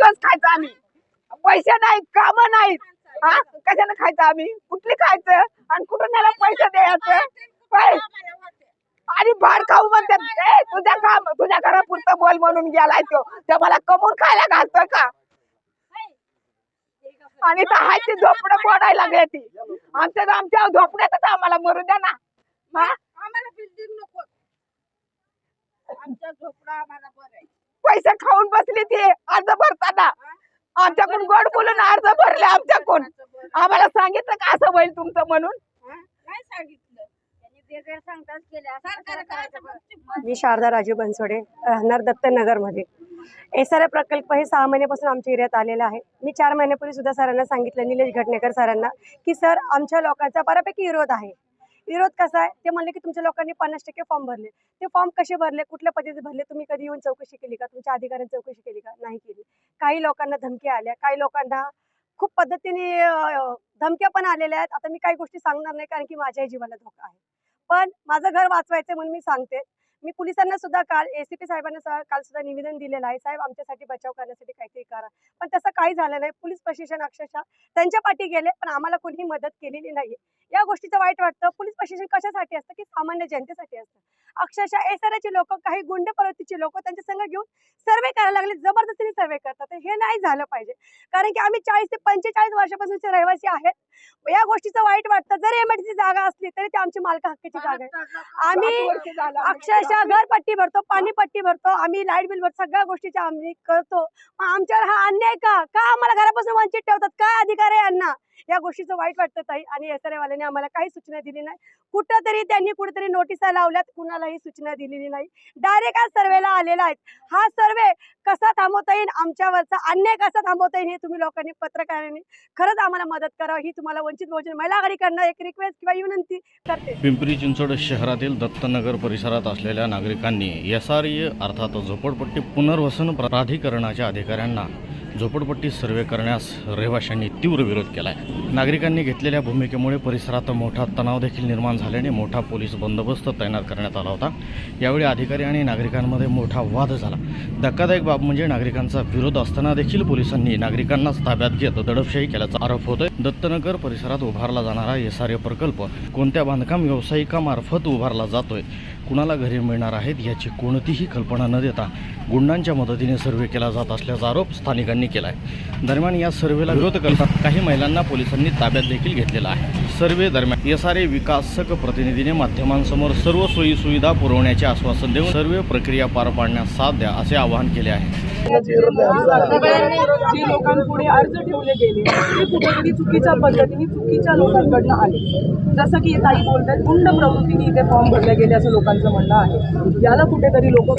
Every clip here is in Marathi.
दिवस खायचं आम्ही. पैसे नाहीत काम नाहीत. हा? कशाने खायचं आम्ही? कुठली खायचं? आणि कुठून याला पैसे द्यायचं? आणि भाड खाऊ म्हणतात तुझ्या काम तुझ्या घरापुरतं बोल म्हणून गेलाय तो. ते मला कमून खायला घालतोय का? आणि तर हाय ती झोपडं फोडायला लागले ती आमच्या आमच्या झोपड्यातच आम्हाला मरू द्या ना. हा? आम्हाला बिल्डिंग नको. आमच्या झोपडा आम्हाला बरं पैसे खाऊन बसली ती अर्ज भरताना. आमच्याकडून गोड बोलून अर्ज भरले आमच्याकडून? आम्हाला सांगितलं का असं होईल तुमचं म्हणून? काय सांगितलं. मी शारदा राजू बनसोडे राहणार दत्तनगरमध्ये. एस आर प्रकल्प हे सहा महिन्यापासून आमच्या एरियात आलेला आहे. मी चार महिन्यापूर्वी सुद्धा सरांना सांगितलं निलेश घटनेकर सरांना की सर आमच्या लोकांचा बऱ्यापैकी विरोध आहे. विरोध कसा आहे? ते म्हणले की तुमच्या लोकांनी पन्नास टक्के फॉर्म भरले. ते फॉर्म कसे भरले? कुठल्या पद्धतीने भरले? तुम्ही कधी येऊन चौकशी केली का? तुमच्या अधिकाऱ्यांनी चौकशी केली का? नाही केली. काही लोकांना धमक्या आल्या. काही लोकांना खूप पद्धतीने धमक्या पण आलेल्या आहेत. आता मी काही गोष्टी सांगणार नाही कारण की माझ्याही जीवाला धोका आहे. पण माझं घर वाचवायचं म्हणून मी सांगते. मी पोलिसांना सुद्धा काल एसीपी साहेबांना काल सुद्धा निवेदन दिलेलं आहे. साहेब आमच्यासाठी बचाव करण्यासाठी काहीतरी करा. पण तसं काही झालं नाही. पोलीस प्रशासन अक्षरशः त्यांच्या पाठी गेले पण आम्हाला कोणीही मदत केलेली नाही या गोष्टीचं वाईट वाटतं. पोलीस प्रशासन कशासाठी असतं? की सामान्य जनतेसाठी असतं. अक्षरशः एसआरचे लोक काही गुंड प्रवृत्तीचे लोक त्यांच्या संघ घेऊन सर्वे करायला लागले. जबरदस्तीने सर्वे करतात. हे नाही झालं पाहिजे. कारण की आम्ही चाळीस ते पंचेचाळीस वर्षापासूनचे रहिवासी आहेत. या गोष्टीचं वाईट वाटतं. जर एमआयडीची जागा असली तरी ती आमची मालका हक्काची जागा आहे. आम्ही अक्षरशः घरपट्टी भरतो पाणी पट्टी भरतो. आम्ही लाइट बिल भरतो सगळ्या गोष्टीच्या आम्ही करतो. आमच्यावर हा अन्याय का? का आम्हाला घरापासून वंचित ठेवतात? काय अधिकार आहे यांना? या गोष्टीचं वाईट वाटतं ताई. आणि एस आर वाल्याने आम्हाला काही सूचना दिली नाही. कुठंतरी त्यांनी कुठेतरी नोटिसा लावल्यात कुणालाही सूचना दिलेली नाही. डायरेक्ट आज सर्वेला आलेला आहे हा सर्वे कसा थांबवता येईल? आमच्यावरचा अन्याय कसा थांबवता येईल? हे तुम्ही लोकांनी पत्रकारांनी खरंच आम्हाला मदत करावं ही तुम्हाला वंचित बहुजन महिला आघाडीकडनं एक रिक्वेस्ट किंवा विनंती करते. पिंपरी चिंचवड शहरातील दत्तनगर परिसरात असलेल्या नागरिकांनी एस आर अर्थात झोपडपट्टी पुनर्वसन प्राधिकरणाच्या अधिकाऱ्यांना झोपडपट्टी सर्वे करण्यास रहिवाशांनी तीव्र विरोध केला आहे नागरिकांनी घेतलेल्या भूमिकेमुळे परिसरात मोठा तणाव देखील निर्माण झाल्याने मोठा पोलीस बंदोबस्त तैनात करण्यात आला होता. यावेळी अधिकारी आणि नागरिकांमध्ये मोठा वाद झाला. धक्कादायक बाब म्हणजे नागरिकांचा विरोध असताना देखील पोलिसांनी नागरिकांनाच ताब्यात घेत दडपशाही केल्याचा आरोप होतोय. दत्तनगर परिसरात उभारला जाणारा एस आर ए प्रकल्प कोणत्या बांधकाम व्यावसायिकामार्फत उभारला जातोय कुणाला घरे मिळणार आहेत याची कोणतीही कल्पना न देता गुंडांच्या मदतीने सर्वे केला जात असल्याचा आरोप स्थानिकांनी केला आहे दरम्यान या सर्वेला विरोध करतात काही महिलांना पोलिसांनी ताब्यात देखील घेतलेला आहे. सर्वे दरम्यान एस आर ए विकासक प्रतिनिधीने माध्यमांसमोर सर्व सोयी सुविधा पुरवण्याचे आश्वासन देऊन सर्वे प्रक्रिया पार पाडण्यास साथ द्या असे आवाहन केले आहे. जे लोकांपुढे अर्ज ठेवले गेले ते कुठेतरी चुकीच्या पद्धतीने चुकीच्या लोकांकडनं आले. जसं की ताई बोलतात गुंड प्रवृत्तीने इथे फॉर्म भरले गेले असं लोकांचं म्हणणं आहे. याला कुठेतरी लोक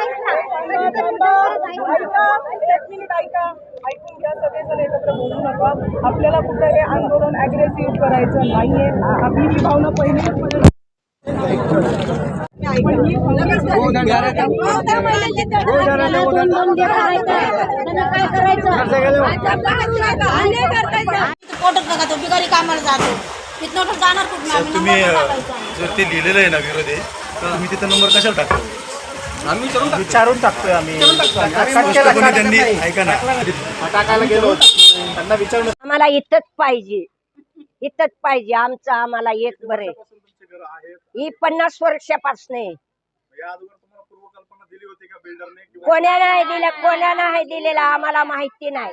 एक मिनिट ऐका. ऐकून घ्या सगळेजण एकत्र बोलू नका. आपल्याला कुठे हे आंदोलन अग्रेसिव्ह करायचं नाहीये. आपली ही भावना पहिली ही कामाला जातो जाणार तुम्ही ते लिहिलेलं आहे ना विरोधे तर तुम्ही तिथं नंबर कशाला टाकतो? विचारून टाकतोय आम्ही. त्यांनी ऐका ना. टाकायला गेलो त्यांना विचारून आम्हाला इथंच पाहिजे. इथंच पाहिजे. आमचं आम्हाला एक बरे ही पन्नास वर्षापासून आहे. या अगोदर तुम्हाला पूर्वकल्पना दिली होती का बिल्डरने किंवा कोण्या नाही दिल्या कोण्या नाही दिलेला आम्हाला माहिती नाही.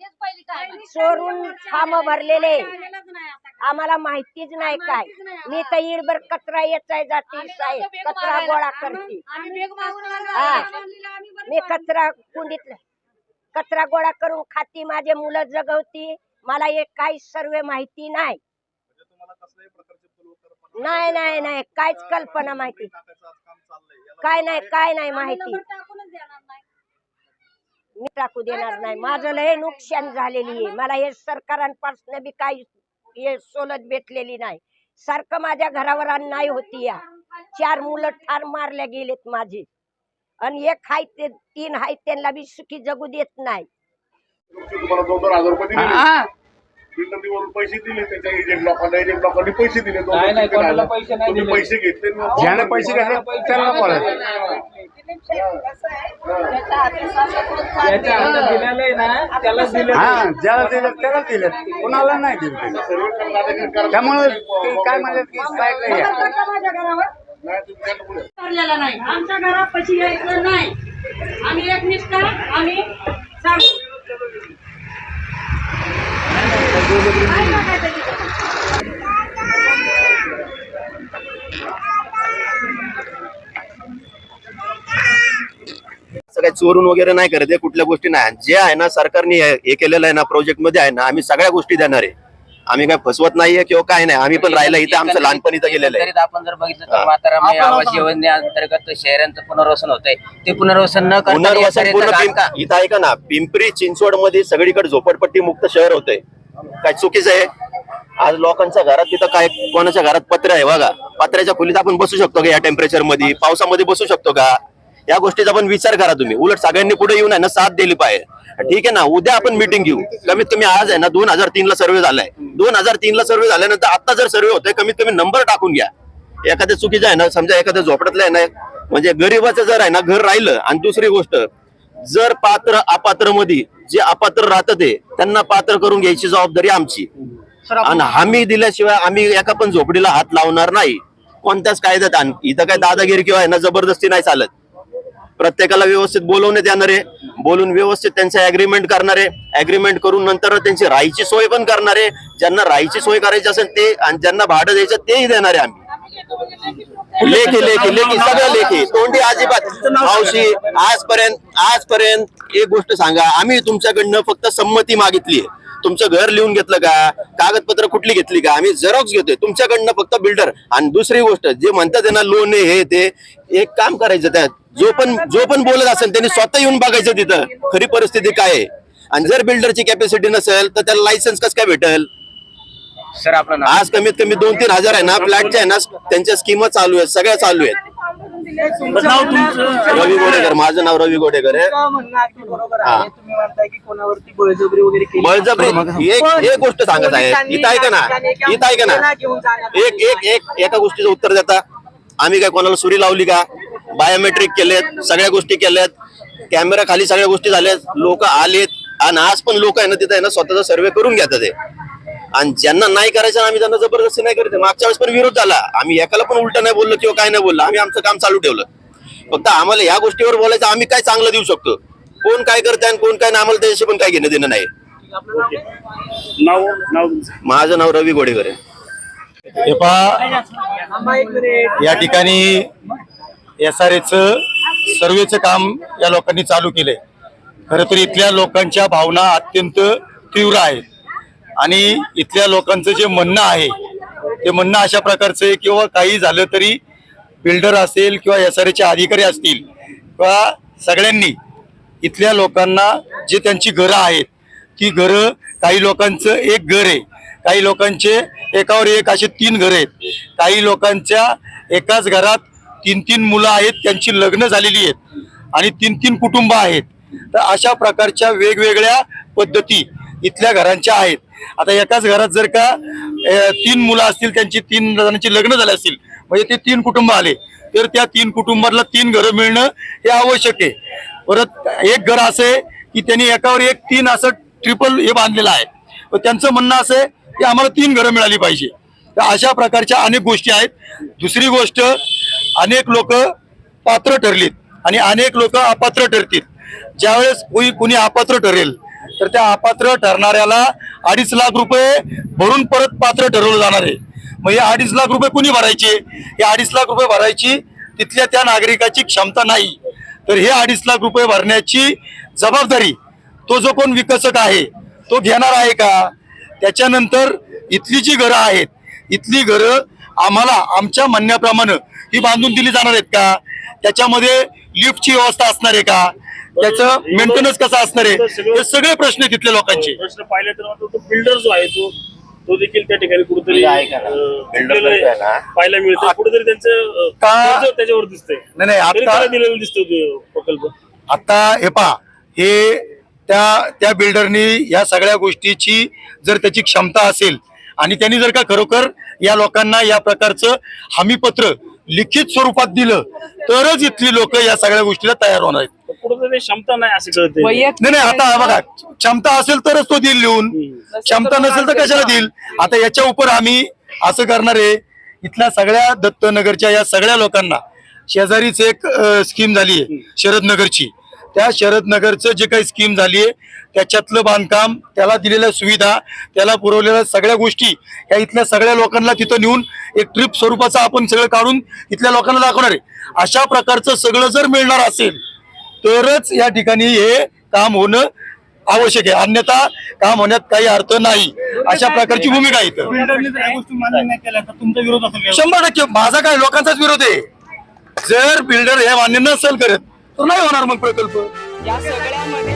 चोरून फार्म भरलेले. आम्हाला माहितीच नाही काय. मी तर इडभर कचरा येचाय जाते साहेब. कचरा. गोळा करते. हा. मी कचरा कुंडीत कचरा गोळा करून खाती माझे मुलं जगवती. मला एक काही सर्व माहिती नाही. म्हणजे नाही नाही नाही. काहीच कल्पना माहिती. काय नाही काय नाही माहिती नंबर टाकूनच देणार नाही. मी टाकू देणार नाही माझं लय नुकसान झालेली आहे. मला हे सरकारांपासून बी काही हे सोलत भेटलेली नाही. सारखं माझ्या घरावर अन्याय होती या. चार मुलं ठार मारल्या गेलेत माझी. आणि एक हाय ते तीन हाय त्यांना बी सुखी जगू देत नाही. तुम्हाला दोन दोन हजार रुपये दिले हा. बिल्डरनी वरून पैसे दिले त्याच्या एजंट लोकांना एजंट लोकांनी पैसे दिले. दोन नाही, नाही, दोन तीन कोणाला हजार. पैसे नाही तुम्ही दिले. पैसे घेतले. ज्याने पैसे घेतले त्यांना याच्या हातात दिलेलं आहे ना त्यालाच दिलं हा ज्याला दिलं त्याला दिलं कोणाला नाही दिलं. त्यामुळे ते काय म्हणलं की साईडला घ्या नाही, आमच्या घरापाशी यायचं नाही. आम्ही एकनिष्ठ आम्ही सांगू. काय तिथं? चोरून वगैरे नाही करत कुठल्या गोष्टी नाही. जे आहे ना सरकारने हे केलेलं आहे ना प्रोजेक्टमध्ये आहे ना आम्ही सगळ्या गोष्टी देणार आहे. आम्ही काय फसवत नाहीये किंवा काय नाही आम्ही पण राहिलं इथं आमचं लहानपण इथं गेलेलं आहे. आपण जर बघितलं तर म्हातारा आवास योजनेअंतर्गत शहरांचं पुनर्वसन होत आहे ते पुनर्वसन न करता पुनर्वसन पूर्ण काम का- इथं ऐका ना पिंपरी चिंचवडमध्ये सगळीकडे झोपडपट्टी मुक्त शहर होतंय. काय चुकीचं आहे? आज लोकांच्या घरात तिथं काय कोणाच्या घरात पत्र आहे बघा. पत्र्याच्या खोलीत आपण बसू शकतो का या टेम्परेचरमध्ये? पावसामध्ये बसू शकतो का? या गोष्टीचा पण विचार करा तुम्ही. उलट सगळ्यांनी पुढे येऊन आहे ना साथ दिली पाहिजे. ठीक आहे ना? उद्या आपण मिटिंग घेऊ. कमीत कमी आज आहे ना दोन हजार तीन ला सर्वे झालाय. दोन हजार तीन ला सर्वे झाल्यानंतर आता जर सर्वे होतोय कमीत कमी नंबर टाकून घ्या. एखाद्या चुकीचं आहे ना समजा एखाद्या झोपड्यातलं आहे ना म्हणजे गरीबाचं जर आहे ना घर राहिलं. आणि दुसरी गोष्ट जर पात्र अपात्रमध्ये जे अपात्र राहतं ते त्यांना पात्र करून घ्यायची जबाबदारी आमची. आणि हमी दिल्याशिवाय आम्ही एका पण झोपडीला हात लावणार नाही. कोणत्याच कायद्यात आण- इथं काय दादागिरी किंवा ना जबरदस्ती नाही चालत. प्रत्येकाला व्यवस्थित बोलवण्यात येणार आहे. बोलून व्यवस्थित त्यांचं अग्रीमेंट करणार आहे. अग्रीमेंट करून नंतर त्यांची राहायची सोय पण करणार आहे. ज्यांना राहायची सोय करायची असेल ते आणि ज्यांना भाडं द्यायचं तेही देणार आहे आम्ही. लेखी लेखी लेखी सगळं लेखी. तोंडी अजिबात. मावशी आजपर्यंत आजपर्यंत एक गोष्ट सांगा. आम्ही तुमच्याकडनं फक्त संमती मागितली तुमचं घर लिहून घेतलं का? कागदपत्र कुठली घेतली का? आम्ही झेरॉक्स घेतोय. तुमच्याकडनं फक्त बिल्डर आणि दुसरी गोष्ट जे म्हणतात आहे ना लोन हे ते एक काम करायचं त्यात. जो पण जो पण बोलत असेल त्यांनी स्वतः येऊन बघायचं तिथं. खरी परिस्थिती काय आहे? आणि जर बिल्डरची कॅपॅसिटी नसेल तर त्याला लायसन्स कसं काय भेटेल? सर आपलं आज कमीत कमी दोन तीन हजार आहे ना फ्लॅटच्या आहे ना त्यांच्या स्कीमा चालू आहेत सगळ्या चालू आहेत. रवी गोडेकर. माझं नाव रवी गोडेकर आहे. हा. बळजबरी एक एक गोष्ट सांगत आहे. इथं ऐका ना. इथं ऐका ना. एक एक एक एका गोष्टीचं उत्तर देता. आम्ही काय कोणाला सुरी लावली का? बायोमेट्रिक केलेत सगळ्या गोष्टी केल्यात. कॅमेरा खाली सगळ्या गोष्टी झाल्यात. लोक आलेत. आणि आज पण लोक आहे ना तिथे आहे ना स्वतःचा सर्वे करून घेतात ते आणि ज्यांना नाही करायचं आम्ही त्यांना जबरदस्ती नाही करत मागच्या वेळेस पण विरोध झाला. आम्ही एकाला पण उलट नाही बोललो किंवा काय नाही बोललो. आम्ही आमचं काम चालू ठेवलं. फक्त आम्हाला या गोष्टीवर बोलायचं आम्ही काय चांगलं देऊ शकतो? कोण काय करताय आणि कोण काय नाही आम्हाला त्याच्याशी पण काय घेणं देणं नाही. नाव नाव तुमचं. माझं नाव रवी गोडेकर आहे. हे पहा या ठिकाणी एस आर एच सर्वेचं काम या लोकांनी चालू केलंय. खरं तर इथल्या लोकांच्या भावना अत्यंत तीव्र आहेत. आणि इथल्या लोकांचं जे म्हणणं आहे ते म्हणणं अशा प्रकारचं आहे किंवा काही झालं तरी बिल्डर असेल किंवा एस आर एचे अधिकारी असतील किंवा सगळ्यांनी इथल्या लोकांना जे त्यांची घरं आहेत ती घरं काही लोकांचं एक घर आहे काही लोकांचे एकावर एक असे तीन घर आहेत काही लोकांच्या एकाच घरात तीन तीन मुलं आहेत त्यांची लग्न झालेली आहेत आणि तीन तीन कुटुंब आहेत. तर अशा प्रकारच्या वेगवेगळ्या पद्धती इथल्या घरांच्या आहेत. आता एकाच घरात जर का तीन मुलं असतील त्यांची तीन जणांची लग्न झाले असतील म्हणजे ते तीन कुटुंब आले तर त्या तीन कुटुंबाला तीन घरं मिळणं हे आवश्यक आहे. परत एक घर असं आहे की त्यांनी एकावर एक तीन असं ट्रिपल हे बांधलेलं आहे. व त्यांचं म्हणणं असं आहे की आम्हाला तीन घरं मिळाली पाहिजे. तर अशा प्रकारच्या अनेक गोष्टी आहेत. दुसरी गोष्ट अनेक लोक पात्र ठरलीत आणि अनेक लोक अपात्र ठरतील ज्यावेळेस कोणी कुणी अपात्र ठरेल तर त्या अपात्र ठरणाऱ्याला अडीच लाख रुपये भरून परत पात्र ठरवलं जाणार आहे. मग हे अडीच लाख रुपये कुणी भरायचे? हे अडीच लाख रुपये भरायची तिथल्या त्या नागरिकाची क्षमता नाही. तर हे अडीच लाख रुपये भरण्याची जबाबदारी तो जो कोण विकसक आहे तो घेणार आहे का? त्याच्यानंतर इथली जी घरं आहेत इथली घरं आम्हाला आमच्या म्हणण्याप्रमाणे ही बांधून दिली जाणार आहेत का? त्याच्यामध्ये लिफ्टची व्यवस्था असणार आहे का? त्याचं मेंटेनन्स कसं असणार आहे? हे सगळे प्रश्न आहेत तिथल्या लोकांचे. प्रश्न पाहिले तर तो बिल्डर जो आहे तो तो देखील त्या ठिकाणी कुठेतरी. आहे. पाहायला मिळतं कुठेतरी त्यांचं का- कर्ज त्याच्यावर दिसतंय. नाही नाही तरी आता त्याला दिलेला दिसतो तो प्रकल्प. आता हे पहा हे त्या त्या बिल्डरनी या सगळ्या गोष्टीची जर त्याची क्षमता असेल आणि त्यांनी जर का खरोखर या लोकांना या प्रकारचं हमीपत्र लिखित स्वरूपात दिलं तरच इथली लोक या सगळ्या गोष्टीला तयार होणार आहेत. कुठेतरी क्षमता नाही असं कळतंय. वैयक्तिक नाही नाही आता बघा क्षमता असेल तरच तो देईल लिहून. क्षमता नसेल तर कशाला देईल? आता याच्या उपर आम्ही असं करणार आहे इथल्या सगळ्या दत्तनगरच्या या सगळ्या लोकांना शेजारीच एक स्कीम झाली आहे शरदनगरची. त्या शरदनगरचं जे काही स्कीम झाली आहे त्याच्यातलं बांधकाम त्याला दिलेल्या सुविधा त्याला पुरवलेल्या सगळ्या गोष्टी या इथल्या सगळ्या लोकांना तिथं नेऊन एक ट्रिप स्वरूपाचं आपण सगळं काढून इथल्या लोकांना दाखवणार आहे. अशा प्रकारचं सगळं जर मिळणार असेल तरच या ठिकाणी हे काम होणं आवश्यक आहे. अन्यथा काम होण्यात काही अर्थ नाही. अशा प्रकारची भूमिका आहे इथं. शंभर टक्के. माझा काय लोकांचाच विरोध आहे. जर बिल्डर हे मान्य नसेल करत तर नाही होणार मग प्रकल्प. या सगळ्यामध्ये